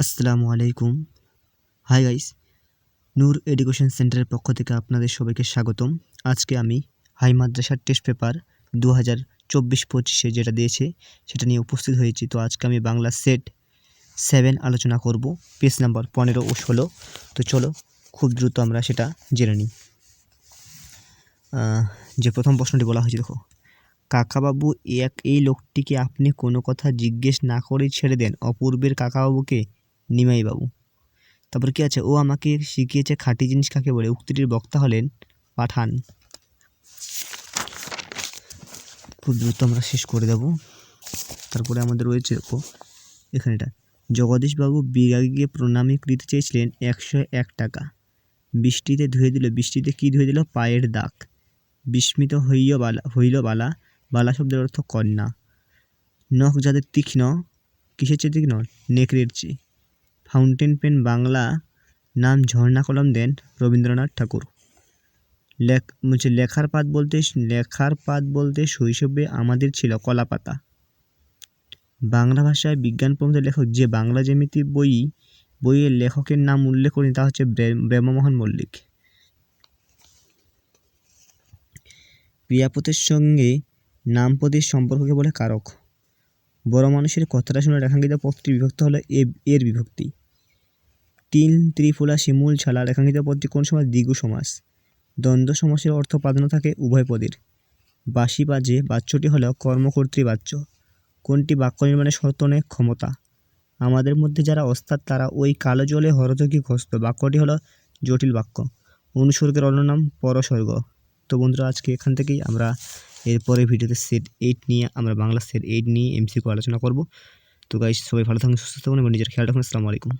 আসসালামু আলাইকুম। Hi guys নূর education সেন্টারের পক্ষ থেকে আপনাদের সবাইকে স্বাগতম। আজকে আমি হাই মাদ্রাসার টেস্ট পেপার দু হাজার চব্বিশ পঁচিশে যেটা দিয়েছে, সেটা নিয়ে উপস্থিত হয়েছি। তো আজকে আমি বাংলা সেট সেভেন আলোচনা করব। পেজ নাম্বার পনেরো ও ষোলো। তো চলো, খুব দ্রুত আমরা সেটা জেনে নিই। যে প্রথম প্রশ্নটি বলা হয়েছে, দেখো। কাকাবাবু, এক, এই লোকটিকে আপনি কোনো কথা জিজ্ঞেস না করেই ছেড়ে দেন। অপূর্বের কাকাবাবুকে নিমাইবাবু। তারপর কি আছে? ও আমাকে শিখিয়েছে খাঁটি জিনিস কাকে বলে? উক্তিটির বক্তা হলেন পাঠান। খুব দ্রুত আমরা শেষ করে দেব। তারপরে আমাদের রয়েছে দেখো এখানে এটা। জগদীশবাবু বিরাগীকে প্রণামী করিতে চেয়েছিলেন একশো এক টাকা। বৃষ্টিতে ধুয়ে দিল। বৃষ্টিতে কি ধুয়ে দিল? পায়ের দাগ। বিস্মিত হইয় বালা হইল বালা। বালা শব্দের অর্থ কন্যা। নখ যাদের তীক্ষ্ণ, কিসের চেয়ে তীক্ষ্ণ? নেকড়ের চেয়ে। ফাউন্টেন পেন বাংলা নাম ঝর্ণা কলম দেন রবীন্দ্রনাথ ঠাকুর। লেখ, বলছে লেখার পাত বলতে, লেখার পাত বলতে শৈশবে আমাদের ছিল কলা পাতা বাংলা ভাষায় বিজ্ঞান প্রবন্ধের লেখক যে বাংলা জ্যামিতি বই, বইয়ের লেখকের নাম উল্লেখ করেন তা হচ্ছে ব্রহ্মমোহন মল্লিক। ক্রিয়াপদের সঙ্গে নামপদের সম্পর্ককে বলে কারক। বড় মানুষের কথাটা শুনে রেখাঙ্কিত পদটি বিভক্ত হলো এ, এর বিভক্তি। তিন ত্রিফুলা শিমুল ছাড়া রেখাঙ্কিত পদটি কোন সমাজ? দ্বিগু সমাস দ্বন্দ্ব সমাসের অর্থ প্রাধান্য থাকে উভয় পদের। বাঁশি বাজে বাচ্যটি হলো কর্মকর্তৃ বাচ্য কোনটি বাক্য নির্মাণের শর্ত ক্ষমতা। আমাদের মধ্যে যারা অস্তাদ, তারা ওই কালো জলে হরতকি ঘস্ত বাক্যটি হলো জটিল বাক্য। অনুসর্গের অন্য নাম পরসর্গ। তো বন্ধুরা, আজকে এখান থেকেই আমরা এরপরে ভিডিওতে সেট এইট নিয়ে, আমরা বাংলা সেট এইট নিয়ে এমসিকিউ আলোচনা করব। তো গাইস সবাই ভালো থাকুন, সুস্থ থাকুন এবং নিজের খেয়াল রাখুন। আসসালামু আলাইকুম।